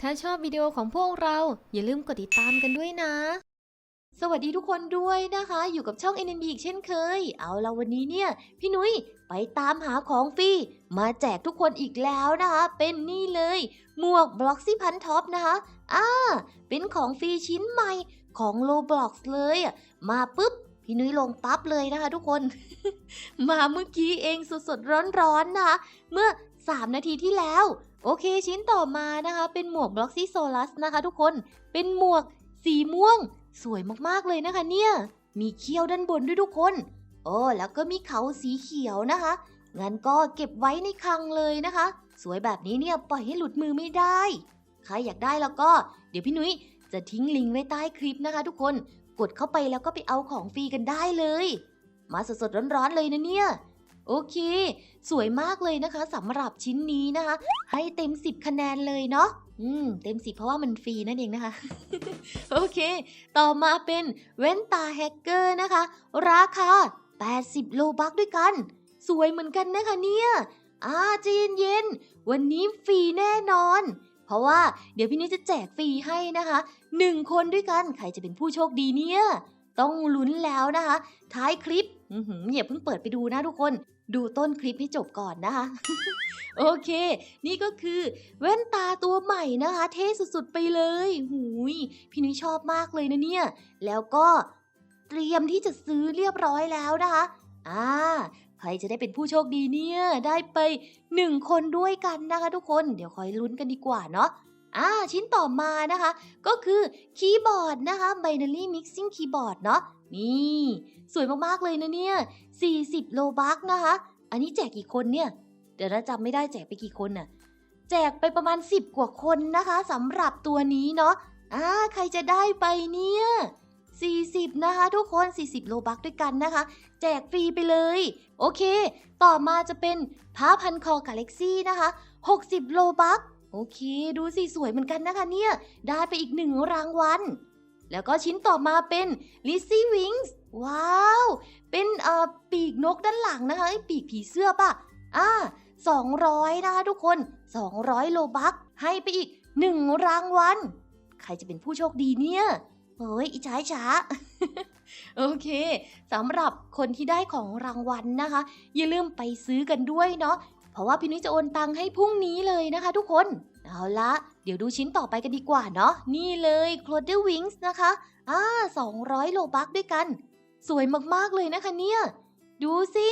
ถ้าชอบวิดีโอของพวกเราอย่าลืมกดติดตามกันด้วยนะ สวัสดีทุกคนด้วยนะคะ อยู่กับช่อง NNB อีกเช่นเคย เอาละวันนี้เนี่ย พี่นุ้ยไปตามหาของฟรีมาแจกทุกคนอีกแล้วนะคะ เป็นนี่เลย หมวกบล็อกซี่พันท็อปนะคะอ่าเป็นของฟรีชิ้นใหม่ของโลบล็อกเลยอะมาปุ๊บพี่นุ้ยลงปั๊บเลยนะคะทุกคน มาเมื่อกี้เองสดๆร้อนๆนะคะเมื่อ 3 นาทีที่แล้ว โอเคชิ้นต่อมานะคะ เป็นหมวกบล็อกซี่โซลัสนะคะ ทุกคนเป็นหมวกสีม่วง สวยมากๆเลยนะคะเนี่ย มีเขี้ยวด้านบนด้วยทุกคน โอ้แล้วก็มีเขาสีเขียวนะคะ งั้นก็เก็บไว้ในคลังเลยนะคะ สวยแบบนี้เนี่ยปล่อยให้หลุดมือไม่ได้ ใครอยากได้แล้วก็ เดี๋ยวพี่นุ้ยจะทิ้งลิงก์ไว้ใต้คลิปนะคะ ทุกคนกดเข้าไปแล้วก็ไปเอาของฟรีกันได้เลย มาสดๆร้อนๆเลยนะเนี่ย โอเค สวยมากเลยนะคะสำหรับชิ้นนี้นะคะ ให้เต็ม 10 คะแนนเลยเนาะอืม เต็ม10เพราะว่ามันฟรีนั่นเองนะคะ โอเค ต่อมาเป็นแว่นตาแฮกเกอร์นะคะ ราคา 80 โลบักด้วยกัน สวยเหมือนกันนะคะเนี่ยอ่าใจเย็นๆ วันนี้ฟรีแน่นอน เพราะว่าเดี๋ยวพี่นุ้จะแจกฟรีให้นะคะหนึ่งคนด้วยกัน ใครจะเป็นผู้โชคดีเนี่ย ต้องลุ้นแล้วนะคะ ท้ายคลิปอย่าเพิ่งเปิดไปดูนะทุกคน ดูต้นคลิปให้จบก่อนนะคะ โอเค นี่ก็คือแว่นตาตัวใหม่นะคะ เท่สุดๆไปเลย หูย พี่นุ้ยชอบมากเลยนะเนี่ย แล้วก็เตรียมที่จะซื้อเรียบร้อยแล้วนะคะ อ่า ใครจะได้เป็นผู้โชคดีเนี่ย ได้ไปหนึ่งคนด้วยกันนะคะทุกคน เดี๋ยวคอยลุ้นกันดีกว่าเนาะอ่าชิ้นต่อมานะคะ ก็คือคีย์บอร์ดนะคะ Binary Mixing Keyboard เนาะ นี่ สวยมากๆเลยนะเนี่ย 40 โลบักนะคะ อันนี้แจกกี่คนเนี่ย เดี๋ยวเราจำไม่ได้แจกไปกี่คนน่ะ แจกไปประมาณ 10 กว่าคนนะคะสำหรับตัวนี้เนาะอ่าใครจะได้ไปเนี่ย40 นะคะ ทุกคน 40 โลบักด้วยกันนะคะ แจกฟรีไปเลย โอเค ต่อมาจะเป็นผ้าพันคอกาเล็กซี่นะคะ 60 โลบัก โอเค ดูสิ สวยเหมือนกันนะคะเนี่ย ได้ไปอีกหนึ่งรางวัล แล้วก็ชิ้นต่อมาเป็น l i z z y Wings ว้าว เป็นเอ่อปีกนกด้านหลังนะคะไอ้ปีกผีเสื้อป่ะ อ่า200 นะคะทุกคน 200 โลบักให้ไปอีก 1 รางวัล ใครจะเป็นผู้โชคดีเนี่ยเฮ้ยอิจฉาอิจฉาโอเคสำหรับคนที่ได้ของรางวัลนะคะ อย่าลืมไปซื้อกันด้วยเนาะเพราะว่าพี่นุ้ยจะโอนตังค์ให้พรุ่งนี้เลยนะคะทุกคน เอาละเดี๋ยวดูชิ้นต่อไปกันดีกว่าเนาะนี่เลย c l o d e Wings นะคะอ่า200 โลบักด้วยกัน สวยมากๆเลยนะคะเนี่ย ดูสิ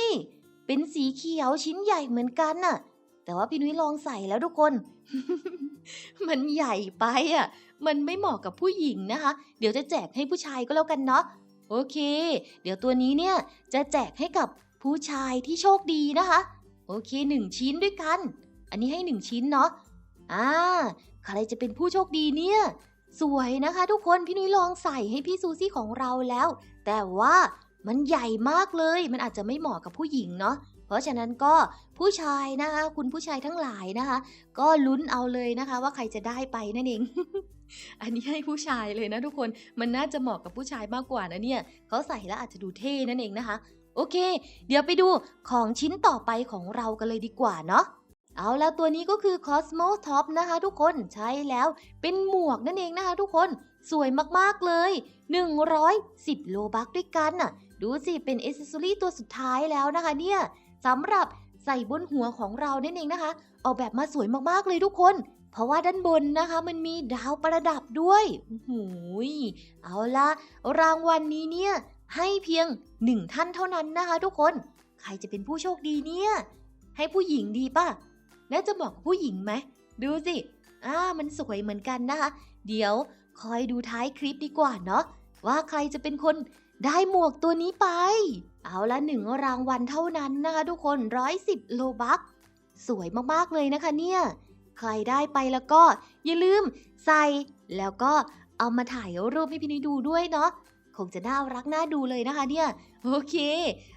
เป็นสีเขียวชิ้นใหญ่เหมือนกันน่ะ แต่ว่าพี่นุ้ยลองใส่แล้วทุกคน มันใหญ่ไปอะ มันไม่เหมาะกับผู้หญิงนะคะ เดี๋ยวจะแจกให้ผู้ชายก็แล้วกันเนาะโอเค เดี๋ยวตัวนี้เนี่ยจะแจกให้กับผู้ชายที่โชคดีนะคะ โอเคหนึ่งชิ้นด้วยกัน อันนี้ให้หนึ่งชิ้นเนาะ อ่า ใครจะเป็นผู้โชคดีเนี่ย สวยนะคะ ทุกคน พี่นุ้ยลองใส่ให้พี่ซูซี่ของเราแล้ว แต่ว่ามันใหญ่มากเลย มันอาจจะไม่เหมาะกับผู้หญิงเนาะ เพราะฉะนั้นก็ผู้ชายนะคะ คุณผู้ชายทั้งหลายนะคะ ก็ลุ้นเอาเลยนะคะ ว่าใครจะได้ไปนั่นเอง อันนี้ให้ผู้ชายเลยนะทุกคน มันน่าจะเหมาะกับผู้ชายมากกว่านะเนี่ย เขาใส่แล้วอาจจะดูเท่นั่นเองนะคะ โอเค เดี๋ยวไปดูของชิ้นต่อไปของเรากันเลยดีกว่าเนาะ เอาแล้วตัวนี้ก็คือ Cosmo Top นะคะทุกคนใช่แล้วเป็นหมวกนั่นเองนะคะทุกคนสวยมาก ๆ เลย 110 โลบักด้วยกันน่ะ ดูสิ เป็นอเซสซอรี่ตัวสุดท้ายแล้วนะคะเนี่ยสำหรับใส่บนหัวของเรานั่นเองนะคะ ออกแบบมาสวยมาก ๆ เลยทุกคน เพราะว่าด้านบนนะคะมันมีดาวประดับด้วยหูยเอาละรางวัลนนี้เนี่ย ให้เพียงหนึ่งท่านเท่านั้นนะคะ ทุกคน ใครจะเป็นผู้โชคดีเนี่ย ให้ผู้หญิงดีป่ะ น่าจะเหมาะกับผู้หญิงไหม ดูสิอ่ามันสวยเหมือนกันนะคะ เดี๋ยวคอยดูท้ายคลิปดีกว่าเนาะว่าใครจะเป็นคนได้หมวกตัวนี้ไป เอาละหนึ่งรางวัลเท่านั้นนะคะทุกคนร้อยสิบโลบักสวยมากๆเลยนะคะเนี่ยใครได้ไปแล้วก็อย่าลืมใส่แล้วก็เอามาถ่ายรูปให้พี่นุ้ยดูด้วยเนาะคงจะน่ารักน่าดูเลยนะคะเนี่ยโอเค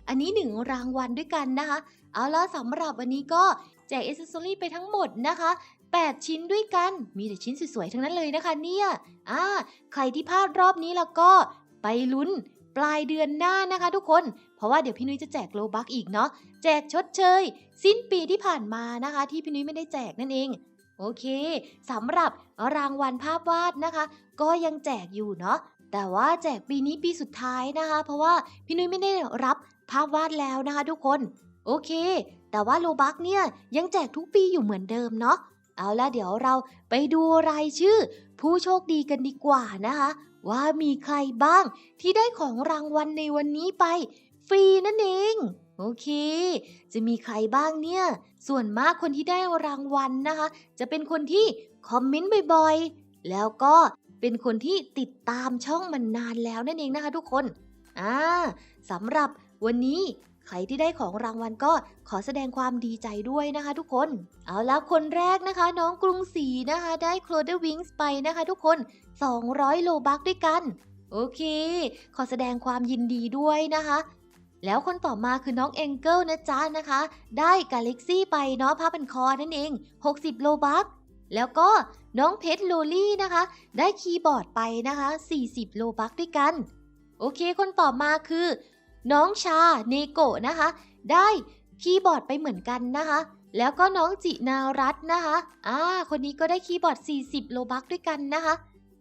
อันนี้หนึ่งรางวัลด้วยกันนะคะ เอาละสำหรับวันนี้ก็ แจกอ c เซสซอรี่ไปทั้งหมดนะคะ 8 ชิ้นด้วยกัน มีแต่ชิ้นสวยๆทั้งนั้นเลยนะคะเนี่ยอ่าใครที่พลาดรอบนี้แล้วก็ไปลุ้นปลายเดือนหน้านะคะทุกคน เพราะว่าเดี๋ยวพี่นุ้ยจะแจกโลบักอีกเนาะ แจกชดเชย สิ้นปีที่ผ่านมานะคะ ที่พี่นุ้ยไม่ได้แจกนั่นเอง โอเคสำหรับรางวัลภาพวาดนะคะ ก็ยังแจกอยู่เนาะ แต่ว่าแจกปีนี้ปีสุดท้ายนะคะ เพราะว่าพี่นุ้ยไม่ได้รับภาพวาดแล้วนะคะทุกคน โอเค แต่ว่าโลบักเนี่ยยังแจกทุกปีอยู่เหมือนเดิมเนาะ เอาละเดี๋ยวเราไปดูรายชื่อ ผู้โชคดีกันดีกว่านะคะ ว่ามีใครบ้างที่ได้ของรางวัลในวันนี้ไป ฟรีนั่นเอง โอเค จะมีใครบ้างเนี่ย ส่วนมากคนที่ได้รางวัลนะคะ จะเป็นคนที่คอมเมนต์บ่อยๆ แล้วก็เป็นคนที่ติดตามช่องมันนานแล้วนั่นเองนะคะทุกคน อ่าสำหรับวันนี้ ใครที่ได้ของรางวัลก็ขอแสดงความดีใจด้วยนะคะทุกคน เอาละคนแรกนะคะ น้องกรุงศรีนะคะ ได้โคลเดอร์วิงส์ไปนะคะทุกคน 200 โลบักด้วยกัน โอเค ขอแสดงความยินดีด้วยนะคะแล้วคนต่อมาคือน้องเองเกิลนะจ๊ะนะคะ ได้กาเล็กซี่ไปเนาะผ้าพันคอนั่นเอง 60 โลบักแล้วก็น้องเพชรโลลี่นะคะ ได้คีย์บอร์ดไปนะคะ 40 โลบักด้วยกัน โอเคคนต่อมาคือ น้องชาเนโกะนะคะ ได้คีย์บอร์ดไปเหมือนกันนะคะ แล้วก็น้องจินารัตนะคะอ่าคนนี้ก็ได้คีย์บอร์ด 40 โลบักด้วยกันนะคะ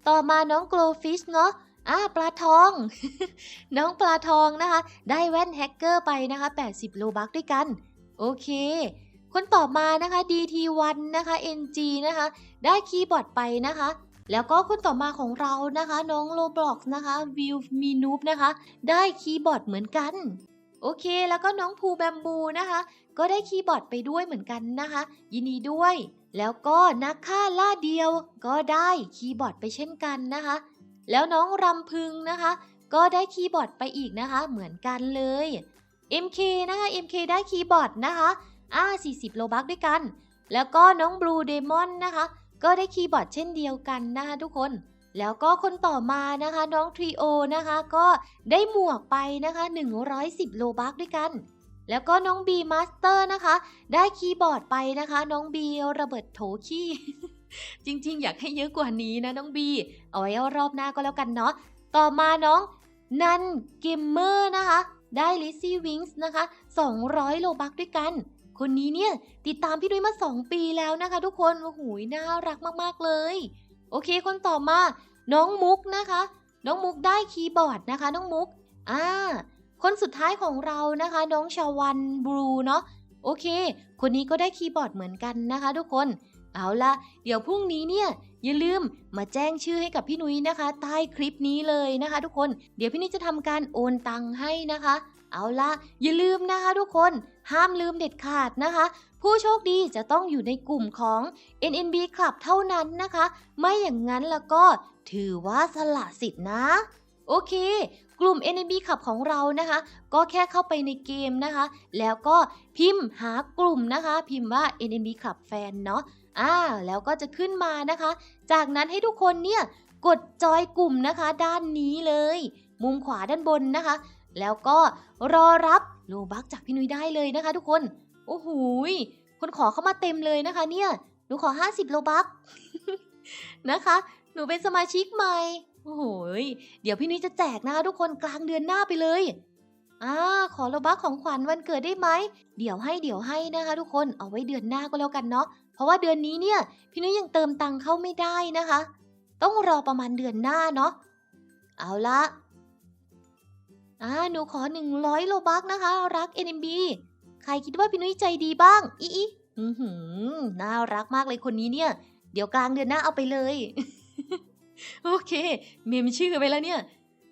ต่อมาน้องโกลฟิชเนาะอ่าปลาทอง น้องปลาทองนะคะ ได้แว่นแฮกเกอร์ไปนะคะ 80 โลบักด้วยกัน โอเค คนต่อมานะคะ DT1 นะคะ NG นะคะ ได้คีย์บอร์ดไปนะคะ แล้วก็คนต่อมาของเรานะคะ น้อง Roblox นะคะ View m i n o o b นะคะ ได้คีย์บอร์ดเหมือนกัน โอเค แล้วก็น้องภูแบมบูนะคะ ก็ได้คีย์บอร์ดไปด้วยเหมือนกันนะคะ ยินดีด้วย แล้วก็นักฆ่าล่าเดียว ก็ได้คีย์บอร์ดไปเช่นกันนะคะ แล้วน้องรำพึงนะคะ ก็ได้คีย์บอร์ดไปอีกนะคะ เหมือนกันเลย MK นะคะ MK ได้คีย์บอร์ดนะคะอ่า40 โลบักด้วยกัน แล้วก็น้อง Blue Demon นะคะ ก็ได้คีย์บอร์ดเช่นเดียวกันนะคะทุกคน แล้วก็คนต่อมานะคะน้อง Trio นะคะก็ได้หมวกไปนะคะ110 โลบักด้วยกัน แล้วก็น้อง B Master นะคะ ได้คีย์บอร์ดไปนะคะ น้อง B ระเบิดโถขี้จริงๆ อยากให้เยอะกว่านี้นะน้อง B เอาไว้รอบหน้าก็แล้วกันเนาะ ต่อมาน้องนันเกมเมอร์นะคะ ได้ l i z z y Wings นะคะ 200 โลบักด้วยกัน คนนี้เนี่ยติดตามพี่นุ้ยมา 2 ปีแล้วนะคะ ทุกคนโอ้โหน่ารักมากๆเลย โอเคคนต่อมา น้องมุกนะคะ น้องมุกได้คีย์บอร์ดนะคะ น้องมุกอ่าคนสุดท้ายของเรานะคะ น้องชาวันบลูเนาะโอเค คนนี้ก็ได้คีย์บอร์ดเหมือนกันนะคะ ทุกคน เอาละเดี๋ยวพรุ่งนี้เนี่ยอย่าลืมมาแจ้งชื่อให้กับพี่นุ้ยนะคะ ใต้คลิปนี้เลยนะคะ ทุกคน เดี๋ยวพี่นุ้ยจะทำการโอนตังค์ให้นะคะ เอาละอย่าลืมนะคะทุกคนห้ามลืมเด็ดขาดนะคะ ผู้โชคดีจะต้องอยู่ในกลุ่มของ NNB Club เท่านั้นนะคะ ไม่อย่างนั้นแล้วก็ถือว่าสละสิทธิ์นะ โอเค กลุ่ม NNB Club ของเรานะคะ ก็แค่เข้าไปในเกมนะคะ แล้วก็พิมพ์หากลุ่มนะคะ พิมพ์ว่า NNB Club Fan เนาะอ่าแล้วก็จะขึ้นมานะคะ จากนั้นให้ทุกคนเนี่ยกดจอยกลุ่มนะคะ ด้านนี้เลย มุมขวาด้านบนนะคะ แล้วก็รอรับโลบักจากพี่นุ้ยได้เลยนะคะทุกคน โอ้โหคนขอเข้ามาเต็มเลยนะคะ เนี่ย หนูขอ 50 โลบักนะคะ หนูเป็นสมาชิกใหม่ โอ้โหเดี๋ยวพี่นุ้ยจะแจกนะคะทุกคนกลางเดือนหน้าไปเลยอ่าขอโลบักของขวัญวันเกิดได้ไหม เดี๋ยวให้เดี๋ยวให้นะคะทุกคน เอาไว้เดือนหน้าก็แล้วกันเนาะ เพราะว่าเดือนนี้เนี่ย พี่นุ้ยยังเติมตังค์เข้าไม่ได้นะคะ ต้องรอประมาณเดือนหน้าเนาะ เอาละ อ่าหนูขอ 100 โลบักนะคะ รัก NMB ใครคิดว่าพี่นุ้ยใจดีบ้าง อีอีอือหือน่ารักมากเลยคนนี้เนี่ย เดี๋ยวกลางเดือนหน้าเอาไปเลย โอเค เมมชื่อไปแล้วเนี่ย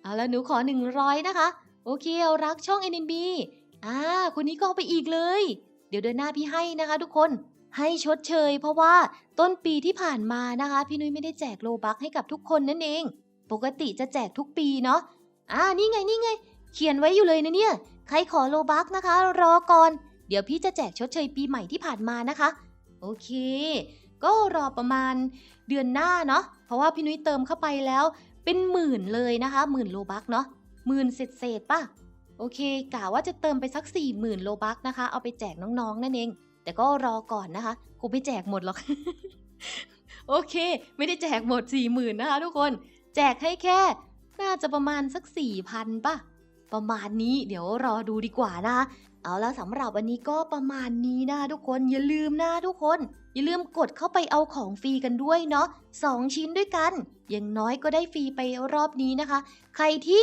เอาละหนูขอ 100 นะคะ โอเคเอารักช่อง NNB อ่า คนนี้ก็เอาไปอีกเลย เดี๋ยวเดือนหน้าพี่ให้นะคะ ทุกคน ให้ชดเชย เพราะว่าต้นปีที่ผ่านมานะคะ พี่นุ้ยไม่ได้แจกโลบักให้กับทุกคนนั่นเอง ปกติจะแจกทุกปีเนาะ อ่า นี่ไง นี่ไง เขียนไว้อยู่เลยนะเนี่ย ใครขอโลบักนะคะ รอก่อน เดี๋ยวพี่จะแจกชดเชยปีใหม่ที่ผ่านมานะคะ โอเค ก็รอประมาณเดือนหน้าเนาะ เพราะว่าพี่นุ้ยเติมเข้าไปแล้ว เป็นหมื่นเลยนะคะหมื่นโลบักเนาะหมื่นเศษเศษป่ะ โอเคกะว่าจะเติมไปสัก4 0,000โลบักนะคะ เอาไปแจกน้องๆนั่นเอง แต่ก็รอก่อนนะคะคงไม่แจกหมดหรอก โอเค ไม่ได้แจกหมด4 0,000นนะคะทุกคน แจกให้แค่ น่าจะประมาณสัก4,000ป่ะ ประมาณนี้เดี๋ยวรอดูดีกว่านะเอาแล้วสำหรับวันนี้ก็ประมาณนี้นะทุกคนอย่าลืมนะทุกคน อย่าลืมกดเข้าไปเอาของฟรีกันด้วยเนาะสองชิ้นด้วยกัน อย่างน้อยก็ได้ฟรีไปรอบนี้นะคะ ใครที่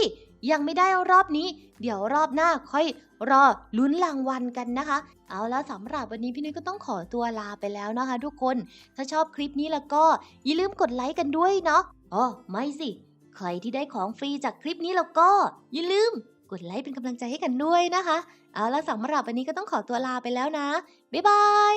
ยังไม่ได้รอบนี้ เดี๋ยวรอบหน้าค่อยรอลุ้นรางวัลกันนะคะ เอาแล้วสำหรับวันนี้พี่นุ้ยก็ต้องขอตัวลาไปแล้วนะคะ ทุกคน ถ้าชอบคลิปนี้แล้วก็อย่าลืมกดไลค์กันด้วยเนาะอ๋อไม่สิ ใครที่ได้ของฟรีจากคลิปนี้แล้วก็อย่าลืม กดไลค์เป็นกำลังใจให้กันด้วยนะคะ เอาละสำหรับวันนี้ก็ต้องขอตัวลาไปแล้วนะ บ๊ายบาย